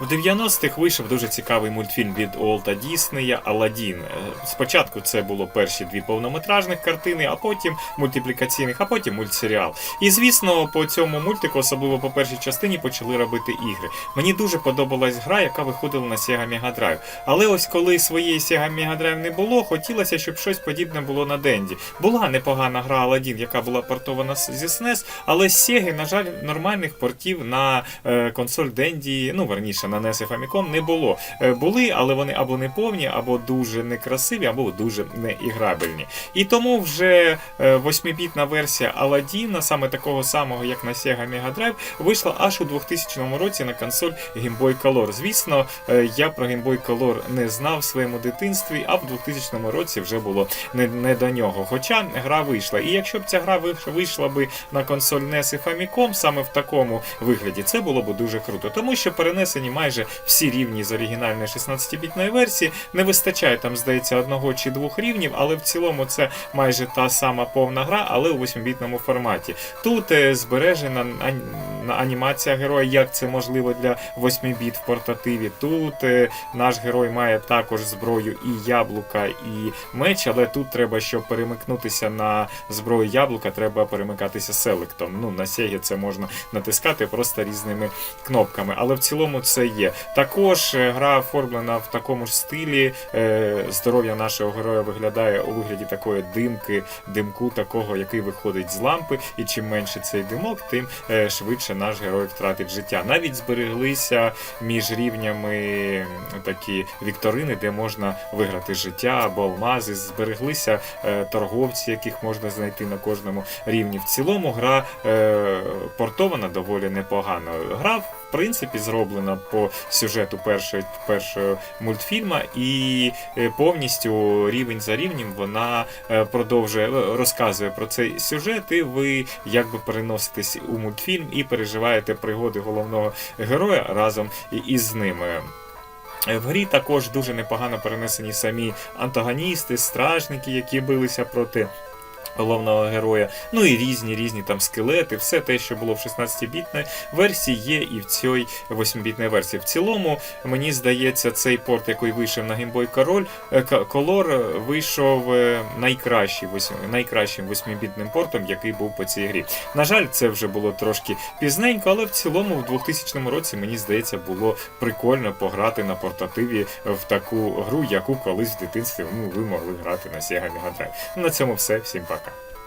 В 90-х вийшов дуже цікавий мультфільм від Уолта Діснея Аладдін. Е, Спочатку це було перші дві повнометражних картини, а потім мультиплікаційних, а потім мультсеріал. І звісно, по цьому мультику, особливо по першій частині, почали робити ігри. Мені дуже подобалась гра, яка виходила на Sega Mega Drive. Але ось коли своєї Sega Mega Drive не було, хотілося, щоб щось подібне було на Денді. Була непогана гра Аладдін, яка була портована зі SNES, але з Sega, на жаль, нормальних портів на е, консоль Денді, ну верніше на NES і Famicom не було. Е, були, але вони або не повні, або дуже некрасиві, або дуже неіграбельні. І тому вже е, восьмибітна версія Аладдіна, саме такого самого, як на Sega Mega Drive, вийшла аж у 2000 році на консоль Game Boy Color. Звісно, е, я про Game Boy Color не знав в своєму дитинстві, а в 2000 році вже було не, не до нього. Хоча гра вийшла. І якщо б ця гра вийшла би на консоль NES і Famicom саме в такому вигляді, це було б дуже круто, тому що перенесені майже всі рівні з оригінальної 16-бітної версії. Не вистачає там, здається, одного чи двох рівнів, але в цілому це майже та сама повна гра, але у 8-бітному форматі. Тут е, збережена анімація героя, як це можливо для 8-біт в портативі. Тут е, наш герой має також зброю і яблука, і меч, але тут треба, щоб перемикнутися на зброю яблука, треба перемикатися селектом. Ну, на Sega це можна натискати просто різними кнопками, але в цілому це є. Також е, гра оформлена в такому ж стилі. е, Здоров'я нашого героя виглядає у вигляді такої димки, димку такого, який виходить з лампи. І чим менше цей димок, тим швидше наш герой втратить життя. Навіть збереглися між рівнями такі вікторини, де можна виграти життя або алмази. Збереглися е, торговці, яких можна знайти на кожному рівні. В цілому гра е, портована доволі непогано. Гра, принципі, зроблена по сюжету першої, першого мультфільма, і е, повністю рівень за рівнем вона е, продовжує е, розказує про цей сюжет, і ви якби переноситесь у мультфільм і переживаєте пригоди головного героя разом із ними. В грі також дуже непогано перенесені самі антагоністи, стражники, які билися проти. Головного героя, ну і різні різні там скелети, все те, що було в 16-бітній версії, є і в цій 8-бітній версії. В цілому, мені здається, цей порт, який вийшов на Game Boy Color, е, е, вийшов е, найкращий, найкращим 8-бітним портом, який був по цій грі. На жаль, це вже було трошки пізненько, але в цілому в 2000 році, мені здається, було прикольно пограти на портативі в таку гру, яку колись в дитинстві ну, ви могли грати на Sega Mega Drive. На цьому все. Всім った。